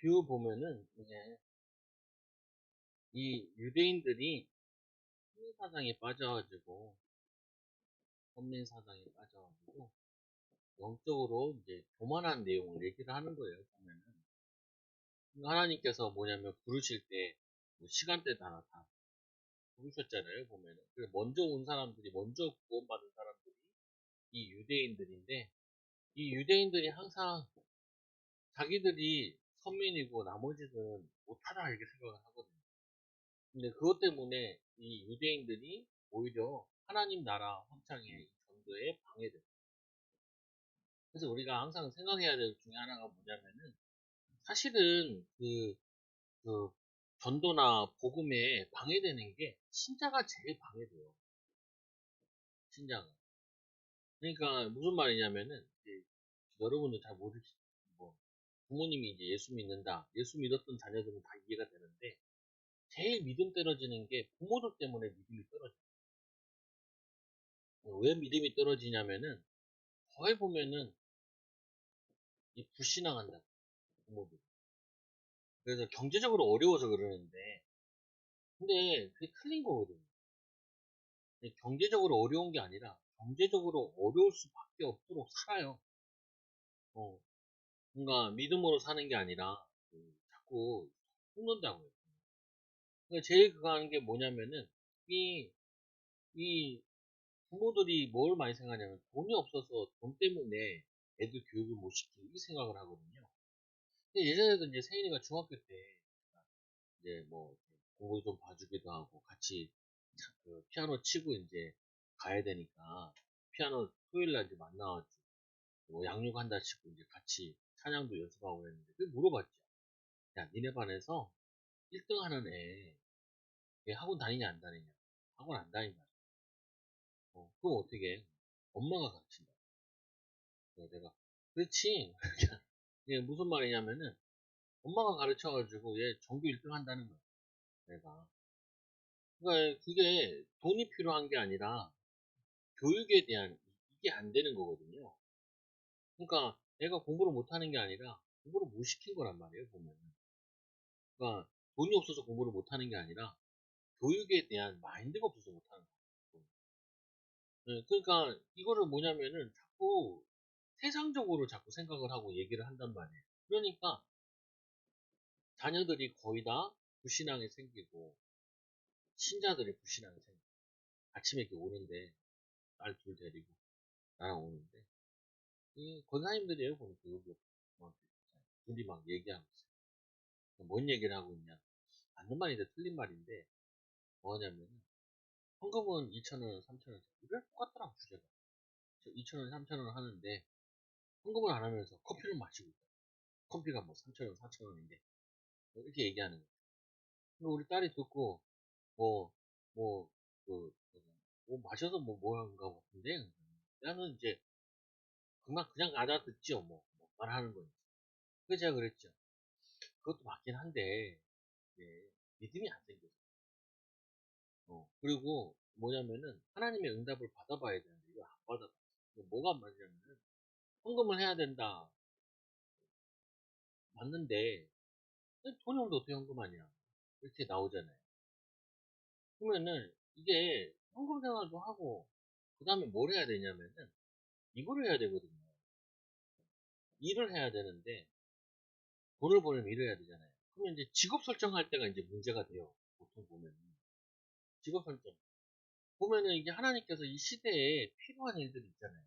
뷰 보면은 이게 이 유대인들이 사상에 빠져가지고 선민 사상에 빠져가지고 영적으로 이제 교만한 내용을 얘기를 하는 거예요. 보면은 하나님께서 뭐냐면 부르실 때 뭐 시간대 따라 다 부르셨잖아요. 보면은 그래서 먼저 온 사람들이 먼저 구원받은 사람들이 이 유대인들인데 이 유대인들이 항상 자기들이 선민이고 나머지는 못하다 이렇게 생각을 하거든요. 근데 그것 때문에 이 유대인들이 오히려 하나님 나라 확장의 전도에 방해돼요. 그래서 우리가 항상 생각해야 될 중에 하나가 뭐냐면은 사실은 그, 그 전도나 복음에 방해되는 게 신자가 제일 방해돼요. 신자가. 그러니까 무슨 말이냐면은 여러분도 잘 모르시 뭐 부모님이 이제 예수 믿는다. 예수 믿었던 자녀들은 다 이해가 되는데 제일 믿음 떨어지는 게 부모들 때문에 믿음이 떨어져요. 왜 믿음이 떨어지냐면은 거의 보면은 이 불신앙한다. 부모들. 그래서 경제적으로 어려워서 그러는데 근데 그게 틀린 거거든요. 경제적으로 어려운 게 아니라 경제적으로 어려울 수밖에 없도록 살아요. 어, 뭔가 믿음으로 사는 게 아니라 그 자꾸 속는다고요. 그러니까 제일 그거 하는 게 뭐냐면은 이, 이 부모들이 뭘 많이 생각하냐면 돈이 없어서 돈 때문에 애들 교육을 못 시키고 이 생각을 하거든요. 근데 예전에도 이제 세인이가 중학교 때 이제 뭐 공부 좀 봐주기도 하고 같이 그 피아노 치고 이제 가야 되니까 피아노 토요일 날 이제 만나가지고 뭐 양육한다 치고 이제 같이 찬양도 연습하고 했는데 그 물어봤죠. 야 니네 반에서 1등 하는 애, 얘 학원 다니냐 안 다니냐? 학원 안 다닌다. 어, 그럼 어떻게 해? 엄마가 가르친다. 내가 그렇지. 이게 무슨 말이냐면은 엄마가 가르쳐가지고 얘 전교 1등 한다는 거야. 내가. 그러니까 그게 돈이 필요한 게 아니라 교육에 대한 이게 안 되는 거거든요. 그러니까 애가 공부를 못하는 게 아니라 공부를 못 시킨 거란 말이에요. 보면은. 그러니까 돈이 없어서 공부를 못하는 게 아니라 교육에 대한 마인드가 없어서 못하는 거예요. 네, 그러니까 이거를 뭐냐면은 자꾸 세상적으로 자꾸 생각을 하고 얘기를 한단 말이에요. 그러니까 자녀들이 거의 다 불신앙에 생기고 신자들이 불신앙에 생기고 아침에 이렇게 오는데 딸 둘 데리고 나랑 오는데 이 권사님들이에요 보니까 여기 막 둘이 막 얘기하고 있어요. 뭔 얘기를 하고 있냐? 맞는 말인데 틀린 말인데 뭐냐면은 현금은 2,000원, 3,000원 이게 똑같더라고 주제가 2,000원, 3,000원 하는데 현금을 안 하면서 커피를 마시고 있다. 커피가 뭐 3,000원, 4,000원인데 이렇게 얘기하는 거죠. 우리 딸이 듣고 뭐, 뭐, 그, 뭐 마셔서 뭐 뭐한가 같은데 나는 이제 그만 그냥 알아듣죠 뭐, 뭐 말하는 거니까. 그래서 제가 그랬죠. 그것도 맞긴 한데 예, 믿음이 안 생겨서. 어, 그리고 뭐냐면은 하나님의 응답을 받아봐야 되는데 이거 안 받아봤어. 뭐가 안 맞냐면은 헌금을 해야 된다. 맞는데 돈이 없는데 어떻게 헌금하냐 이렇게 나오잖아요. 그러면은 이게 현금 생활도 하고 그 다음에 뭘 해야 되냐면은 이거를 해야 되거든요. 일을 해야 되는데 돈을 벌면 일을 해야 되잖아요. 그러면 이제 직업 설정할 때가 이제 문제가 돼요. 보통 보면은 직업 설정 보면은 이게 하나님께서 이 시대에 필요한 일들이 있잖아요.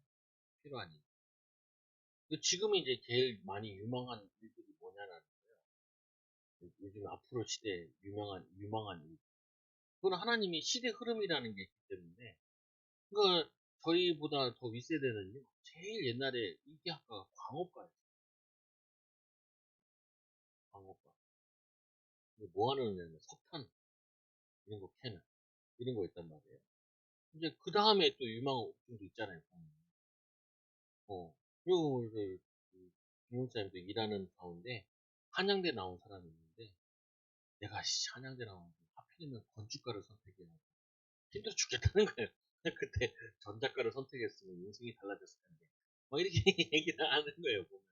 필요한 일. 지금은 이제 제일 많이 유망한 일들이 뭐냐라는 거예요. 요즘 앞으로 시대에 유명한 유망한 일. 그건 하나님이 시대 흐름이라는 게 있기 때문에 그러니까 저희보다 더 윗세대는요 제일 옛날에 인기학과가 광업과였어요. 광업과 뭐 하는 애냐면 석탄 이런 거 캐는 이런 거 있단 말이에요. 이제 그 다음에 또 유망한 업종도 있잖아요 어. 그리고 그, 그 김용사님도 일하는 가운데 한양대 나온 사람이 있는데 내가 한양대 나온 하필이면 건축가를 선택해야 힘들어 죽겠다는 거예요. 그때 전작가를 선택했으면 인생이 달라졌을 텐데. 막 이렇게 얘기를 하는 거예요, 보면은.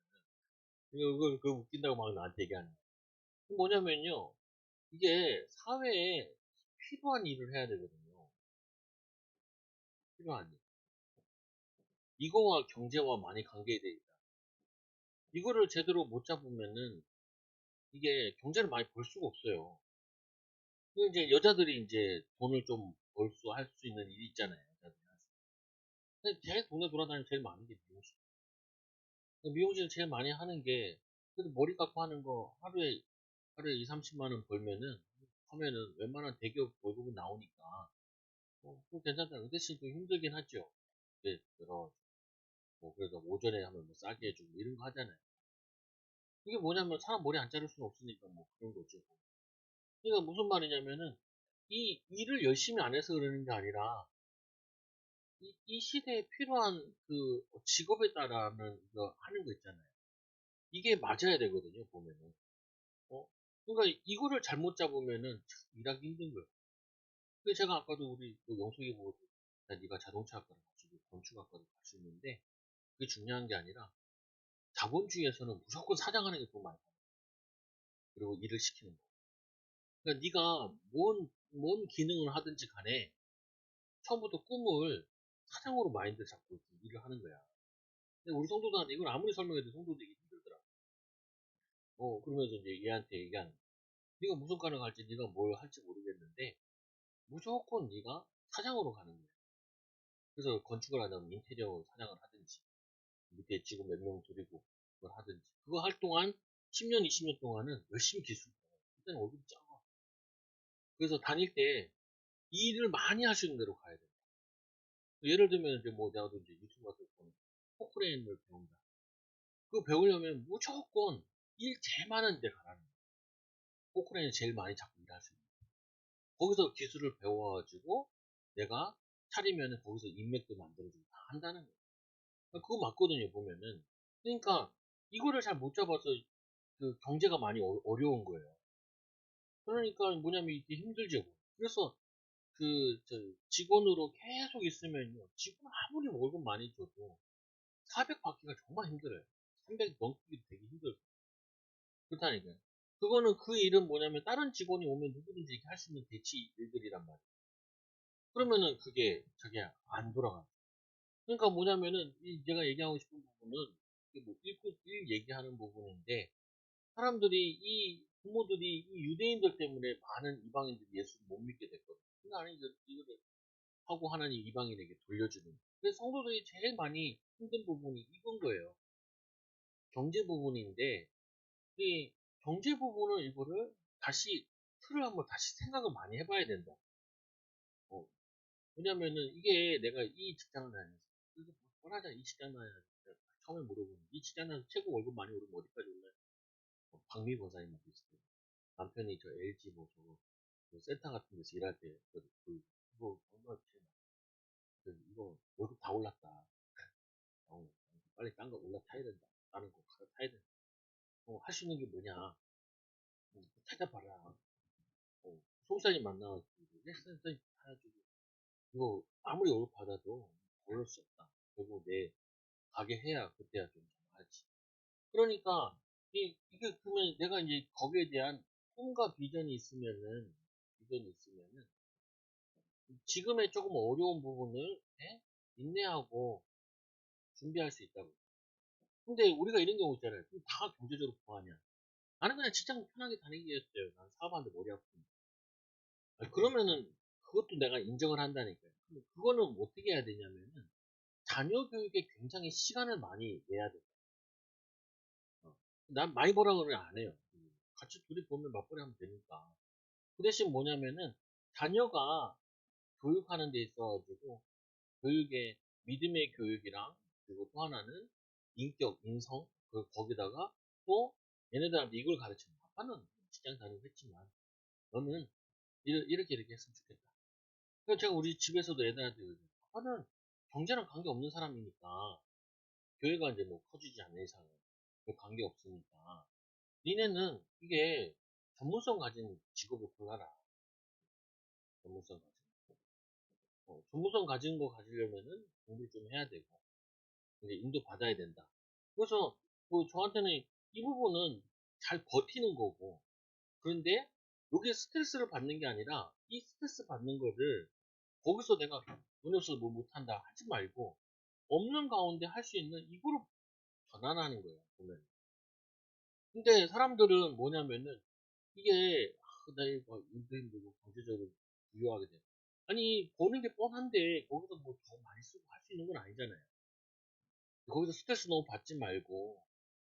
그거, 그 웃긴다고 막 나한테 얘기하는 거예요. 뭐냐면요. 이게 사회에 필요한 일을 해야 되거든요. 필요한 일. 이거와 경제와 많이 관계돼 있다. 이거를 제대로 못 잡으면은 이게 경제를 많이 벌 수가 없어요. 그 이제 여자들이 이제 돈을 좀 벌수 할 수 있는 일이 있잖아요. 근데 제일 동네 돌아다니면 제일 많은 게 미용실. 그 미용실 제일 많이 하는 게 그래도 머리 깎고 하는 거 하루에 하루에 2, 30만 원 벌면은 하면은 웬만한 대기업 월급은 나오니까 어, 그거 괜찮다. 그 대신 좀 힘들긴 하죠. 네, 여러 뭐 그래도 오전에 하면 뭐 싸게 해주고 이런 거 하잖아요. 이게 뭐냐면 사람 머리 안 자를 수는 없으니까 뭐 그런 거죠. 그러니까 무슨 말이냐면은 이 일을 열심히 안 해서 그러는 게 아니라 이, 이 시대에 필요한 그 직업에 따라는 거 하는 거 있잖아요. 이게 맞아야 되거든요, 보면은. 어? 그러니까 이거를 잘못 잡으면은 참 일하기 힘든 거예요. 근데 제가 아까도 우리 그 영숙이 보고 야, 네가 자동차학과를 가지고 건축학과를 갈 수 있는데 그게 중요한 게 아니라 자본주의에서는 무조건 사장하는 게더 많이 받아요. 그리고 일을 시키는 거. 그러니까 네가 뭔, 뭔 기능을 하든지 간에 처음부터 꿈을 사장으로 마인드 잡고 일을 하는 거야. 근데 우리 성도들한테 이걸 아무리 설명해도 성도들이 힘들더라. 어, 그러면서 이제 얘한테 거야. 네가 무슨 과를 갈지 네가 뭘 할지 모르겠는데 무조건 네가 사장으로 가는 거야. 그래서 건축을 하면 인테리어 사장을 하든지 밑에 직원 몇명 들이고 그걸 하든지 그거 할 동안 10년, 20년 동안은 열심히 기술 그때는 월급이 작아. 그래서 다닐 때 일을 많이 하시는 대로 가야 돼. 예를 들면 이제 뭐 내가 이제 유튜브 같은 거 보면 포크레인을 배운다. 그거 배우려면 무조건 일 제일 많은 데 가라는 거야. 포크레인 제일 많이 잡고 일할 수 있는. 거기서 기술을 배워가지고 내가 차리면은 거기서 인맥도 만들어주고 다 한다는 거야. 그거 맞거든요, 보면은. 그러니까 이거를 잘 못 잡아서 그 경제가 많이 어, 려운 거예요. 그러니까 뭐냐면 이게 힘들죠. 그래서 그 직원으로 계속 있으면요. 직원 아무리 월급 많이 줘도 400 받기가 정말 힘들어요. 300 넘기기도 되게 힘들어요. 그렇다니까요. 그거는 그 일은 뭐냐면 다른 직원이 오면 누구든지 이렇게 할 수 있는 대치 일들이란 말이에요. 그러면은 그게 저게 안 돌아가. 그러니까 뭐냐면은 이 제가 얘기하고 싶은 부분은 뭐 일꾼 일 얘기하는 부분인데 사람들이 이 부모들이 이 유대인들 때문에 많은 이방인들이 예수를 못 믿게 됐거든요. 나는 이거, 이거를 하고 하나님 이방인에게 돌려주는. 그래서 성도들이 제일 많이 힘든 부분이 이건 거예요. 경제 부분인데 이 경제 부분은 이거를 다시 틀을 한번 다시 생각을 많이 해봐야 된다. 어, 왜냐면은 이게 내가 이 직장을 다니면서 이거 뻔하잖아 이 직장 다니면서 처음에 물어보는 이 직장에서 최고 월급 많이 오르면 어디까지 올라요? 어, 박미 권사님 비슷해요. 남편이 저 LG 뭐 저거 그 센터 같은 데서 일할 때 그, 그 이거 얼마 제일 그 이거 월급 다 올랐다. 어, 빨리 딴 거 올라타야 된다. 다른 거 갈아타야 된다. 어, 할 수 있는 게 뭐냐? 어, 찾아봐라. 어, 송사님 만나가지고 넥센터 해가지고 이거 아무리 월급 받아도 올릴 수 없다. 결국 내 가게 해야 그때야 좀 하지. 그러니까 이, 이게 그러면 내가 이제 거기에 대한 꿈과 비전이 있으면은 비전이 있으면은 지금의 조금 어려운 부분을 네? 인내하고 준비할 수 있다고. 근데 우리가 이런 경우 있잖아요. 그럼 다 경제적으로 뭐하냐? 나는 그냥 직장 편하게 다니기였어요. 난 사업하는데 머리 아프니. 그러면은 그것도 내가 인정을 한다니까요. 그거는 어떻게 해야 되냐면은 자녀 교육에 굉장히 시간을 많이 내야 돼. 어. 난 많이 벌라 그러면 안 해요. 같이 둘이 보면 맞벌이 하면 되니까. 그 대신 뭐냐면은 자녀가 교육하는 데 있어가지고 교육의 믿음의 교육이랑 그리고 또 하나는 인격, 인성 그 거기다가 또 얘네들한테 이걸 가르치는 아빠는 직장 다니고 했지만 너는 이렇게 이렇게 했으면 좋겠다. 그래서 제가 우리 집에서도 애들한테 아빠는 경제랑 관계 없는 사람이니까 교회가 이제 뭐 커지지 않는 이상은 관계 없으니까 니네는 이게 전문성 가진 직업을 골라라. 전문성 가진 어, 전문성 가진 거 가지려면은 공부를 좀 해야 되고 이제 인도 받아야 된다. 그래서 뭐 저한테는 이 부분은 잘 버티는 거고 그런데 여기에 스트레스를 받는 게 아니라 이 스트레스 받는 거를 거기서 내가 돈이 없어서 뭘 못한다 하지 말고 없는 가운데 할 수 있는 이거로 전환하는 거예요 보면 근데 사람들은 뭐냐면은 이게 아, 나 이거 일도 힘들고 경제적으로 부유하게 돼. 아니 버는 게 뻔한데 거기서 뭐 더 많이 쓰고 할 수 있는 건 아니잖아요. 거기서 스트레스 너무 받지 말고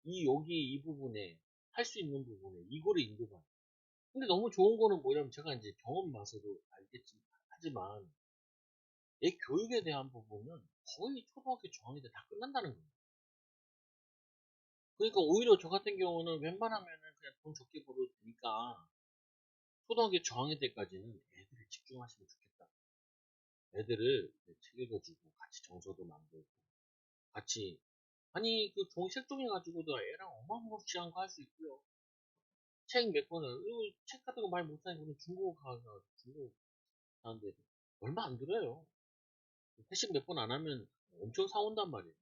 이 여기 이 부분에 할 수 있는 부분에 이거를 인도가 근데 너무 좋은 거는 뭐냐면 제가 이제 경험 맛으로 알겠지만 하지만 애 교육에 대한 부분은 거의 초등학교 저학년 때 다 끝난다는 거예요. 그러니까 오히려 저 같은 경우는 웬만하면은 그냥 돈 적게 벌어도 되니까 초등학교 저학년 때까지는 애들을 집중하시면 좋겠다. 애들을 책 읽어주고 같이 정서도 만들고 같이 아니 그 종이 색종이 가지고도 애랑 어마무시한 거 할 수 있고요. 책 몇 권을 이거 책 같은 거 많이 못 사니까 중국어 가서 중국어 하는데 얼마 안 들어요. 회식 몇 번 안 하면 엄청 사온단 말이에요.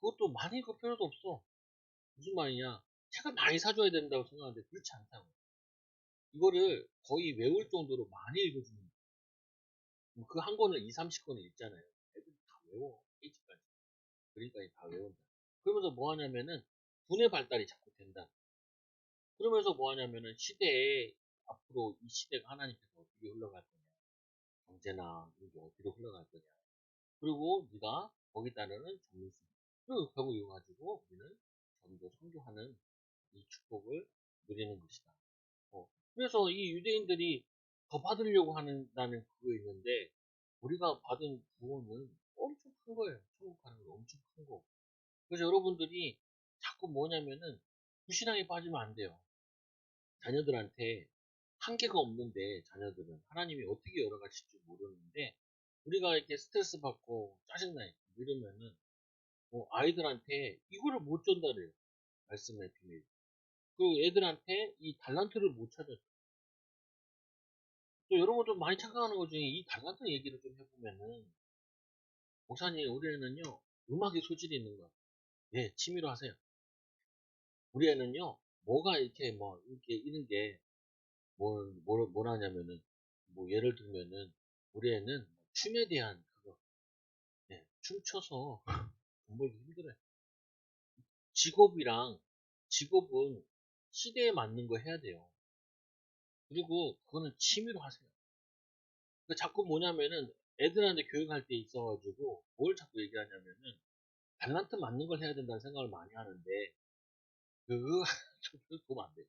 그것도 많이 그 필요도 없어. 무슨 말이냐. 책을 많이 사줘야 된다고 생각하는데 그렇지 않다고. 이거를 거의 외울 정도로 많이 읽어주는 거예요. 그 한 권을 2, 30권을 읽잖아요. 애들이 다 외워. 페이지까지. 그러니까 다 외운다. 그러면서 뭐 하냐면은 분의 발달이 자꾸 된다. 그러면서 뭐 하냐면은 시대에 앞으로 이 시대가 하나님께서 어떻게 흘러갈 거냐. 경제나 이게 어디로 흘러갈 거냐. 그리고 네가 거기 따르는 전문성. 그리고 결국 이거 가지고 우리는 전도 선교하는 이 축복을 누리는 것이다. 어. 그래서 이 유대인들이 더 받으려고 하는다는 그거 있는데 우리가 받은 구원은 엄청 큰 거예요. 천국 가는 거 엄청 큰 거. 그래서 여러분들이 자꾸 뭐냐면은 불신앙에 빠지면 안 돼요. 자녀들한테 한계가 없는데 자녀들은 하나님이 어떻게 열어가실지 모르는데 우리가 이렇게 스트레스 받고 짜증나 이러면은 어, 아이들한테 이거를 못 전달해요. 말씀의 비밀. 그 애들한테 이 달란트를 못 찾아줘. 또 여러분들 많이 착각하는 것 중에 이 달란트 얘기를 좀 해보면은 목사님 우리 애는요 음악에 소질이 있는 거. 예, 취미로 하세요. 우리 애는요 뭐가 이렇게 뭐 이렇게 이런 게 뭐 뭐, 뭐라냐면은 뭐 예를 들면은 우리 애는 춤에 대한 그거 예, 춤춰서 돈 벌기 힘들어요. 직업이랑 직업은 시대에 맞는 거 해야 돼요. 그리고 그거는 취미로 하세요. 그 자꾸 뭐냐면은 애들한테 교육할 때 있어가지고 뭘 자꾸 얘기하냐면은 달란트 맞는 걸 해야 된다는 생각을 많이 하는데 그거 그거 보면 안 돼요.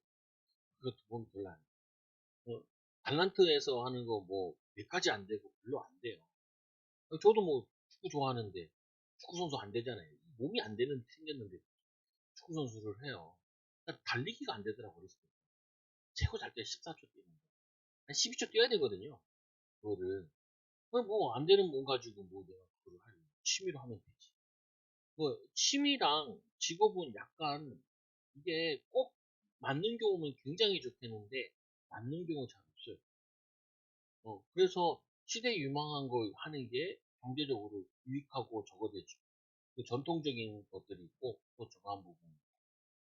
그것도 보면 별로 안 돼요. 어, 달란트에서 하는 거 뭐 몇 가지 안 되고 별로 안 돼요. 저도 뭐 축구 좋아하는데 축구 선수 안 되잖아요. 몸이 안 되는 생겼는데 축구 선수를 해요. 그러니까 달리기가 안 되더라고요. 최고 잘 때 14초 뛰는데 한 12초 뛰어야 되거든요. 그거를 뭐 안 되는 몸 가지고 뭐 내가 그걸 할 취미로 하면 되지. 뭐 취미랑 직업은 약간 이게 꼭 맞는 경우는 굉장히 좋겠는데 맞는 경우 잘 없어요. 어, 그래서 시대 유망한 거 하는 게 경제적으로 유익하고 저거 되죠. 그 전통적인 것들이 있고 또 저한 부분.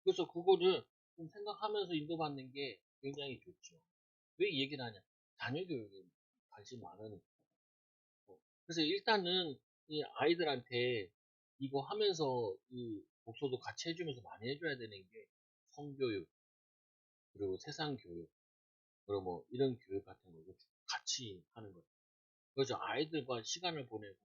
그래서 그거를 좀 생각하면서 인도받는 게 굉장히 좋죠. 왜 얘기를 하냐? 자녀 교육에 관심 많으니까. 어, 그래서 일단은 이 아이들한테 이거 하면서 이 독서도 같이 해주면서 많이 해줘야 되는 게 성교육 그리고 세상 교육 그리고 뭐 이런 교육 같은 거 같이. 그래서 아이들과 시간을 보내고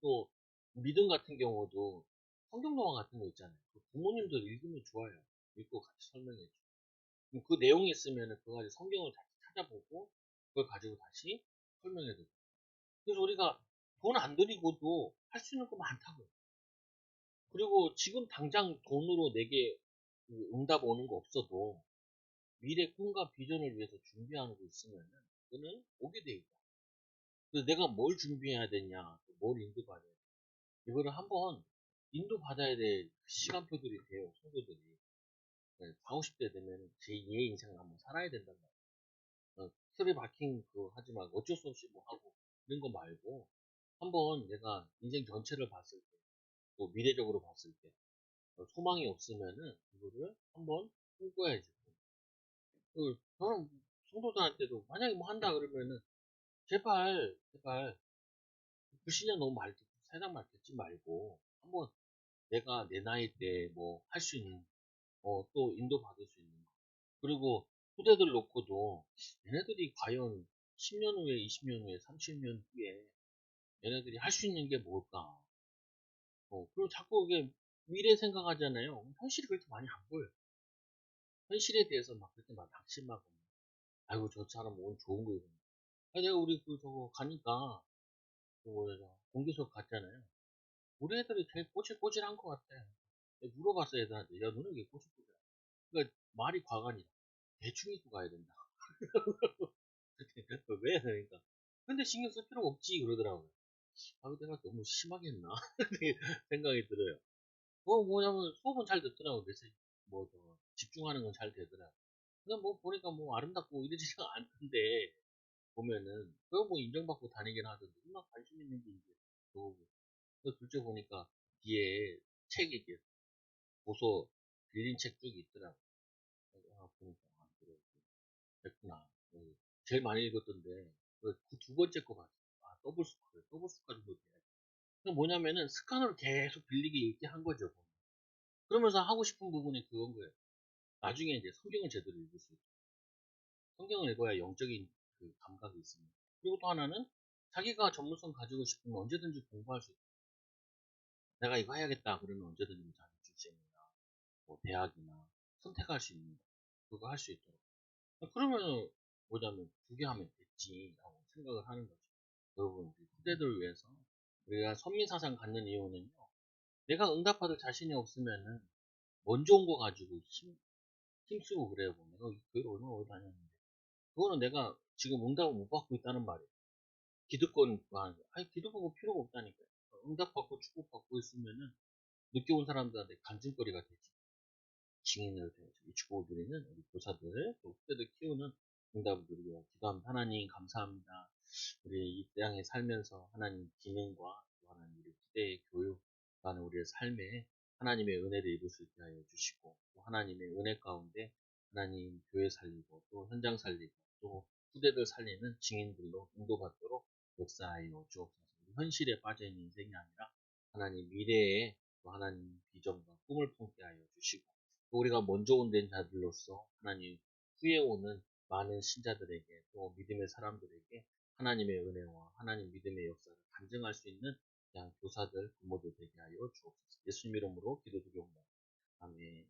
또 믿음 같은 경우도 성경동화 같은 거 있잖아요. 그 부모님도 읽으면 좋아요. 읽고 같이 설명해 줘. 그 내용이 있으면 그거 가지고 성경을 다시 찾아보고 그걸 가지고 다시 설명해 줘. 그래서 우리가 돈 안 들이고도 할 수 있는 거 많다고요. 그리고 지금 당장 돈으로 내게 그 응답 오는 거 없어도 미래 꿈과 비전을 위해서 준비하는 거 있으면 그거는 오게 돼 있다. 그래서 내가 뭘 준비해야 되냐, 뭘 인도받아야 돼. 이거를 한번 인도받아야 될 시간표들이 돼요, 성도들이. 40, 50대 되면 제2의 인생을 한번 살아야 된단 말이야. 어, 틀에 박힌 그거 하지 말고 어쩔 수 없이 뭐 하고 이런 거 말고 한번 내가 인생 전체를 봤을 때, 또 미래적으로 봤을 때 어, 소망이 없으면은 이거를 한번 꿈꿔야지. 그, 저는 성도들한테도 만약에 뭐 한다 그러면은 제발 제발. 불신자 너무 말 듣고 세상 말 듣지 말고 한번 내가 내 나이 때 뭐 할 수 있는 어, 또 인도 받을 수 있는 거. 그리고 후대들 놓고도 얘네들이 과연 10년 후에 20년 후에 30년 후에 얘네들이 할 수 있는 게 뭘까? 어, 그리고 자꾸 이게 미래 생각하잖아요. 현실이 그렇게 많이 안 보여요. 현실에 대해서 막 그렇게 막 낙심하고 아이고 저 사람 오늘 좋은 거 아, 내가 우리 그 저거 가니까 그 뭐야 공개석 갔잖아요. 우리 애들이 제일 꼬질꼬질한 것 같아. 물어봤어 애들한테. 야 너는 왜 꼬질꼬질해? 그러니까 말이 과간이다 대충 입고 가야 된다. 왜? 그러니까. 근데 신경 쓸 필요가 없지 그러더라고요. 아 내가 너무 심하게 했나 생각이 들어요. 뭐 뭐냐면 수업은 잘 듣더라고 그래서 뭐저 집중하는 건 잘 되더라고 근데 뭐 보니까 뭐 아름답고 이러지가 않던데 보면은 그거 뭐 인정받고 다니긴 하던데 얼마나 관심 있는 게 이제 그거고. 그 둘째 보니까 뒤에 책이 이게 도서 빌린 책쭉 있더라고. 아 보니까 아 그래. 됐구나. 어, 제일 많이 읽었던데 그 두 번째 거 봤어. 아 더블 스코어 더블 스코어까지 못해 그 뭐냐면은 습관으로 계속 빌리게 읽게 한 거죠 그러면서 하고 싶은 부분이 그건 거예요. 나중에 이제 성경을 제대로 읽을 수 있고 성경을 읽어야 영적인 그 감각이 있습니다. 그리고 또 하나는 자기가 전문성 가지고 싶으면 언제든지 공부할 수 있고 내가 이거 해야겠다 그러면 언제든지 자기 주제나 뭐 대학이나 선택할 수 있는 거 그거 할 수 있도록 그러면 뭐냐면 두 개 하면 됐지라고 생각을 하는 거죠. 여러분 우리 후대들을 위해서 우리가 선민사상 갖는 이유는요. 내가 응답받을 자신이 없으면은 먼저 온 거 가지고 힘, 힘쓰고 그래요 보면 어, 교회를 얼마나 오래 다녔는데 그거는 내가 지금 응답을 못 받고 있다는 말이에요. 기득권 하는 거. 아니 기득권 필요가 없다니까요. 응답받고 축복받고 있으면은 늦게 온 사람들한테 간증거리가 되지. 증인을 비추고 드리는 우리 교사들 또 후대들 키우는 응답을 드리고 기도합니다. 하나님 감사합니다. 우리 이 땅에 살면서 하나님 기능과 또 하나님 우리 후대의 교육하는 우리의 삶에 하나님의 은혜를 입을 수 있게 하여 주시고 또 하나님의 은혜 가운데 하나님 교회 살리고 또 현장 살리고 또 후대들 살리는 증인들로 인도받도록 역사하여 주옵소서. 현실에 빠져있는 인생이 아니라 하나님 미래에 또 하나님 비전과 꿈을 품게 하여 주시고 또 우리가 먼저 온 된 자들로서 하나님 후에 오는 많은 신자들에게 또 믿음의 사람들에게 하나님의 은혜와 하나님 믿음의 역사를 간증할 수 있는 그냥 교사들 부모들 되게 하여 주옵소서. 예수님 이름으로 기도드리옵나다. 아멘.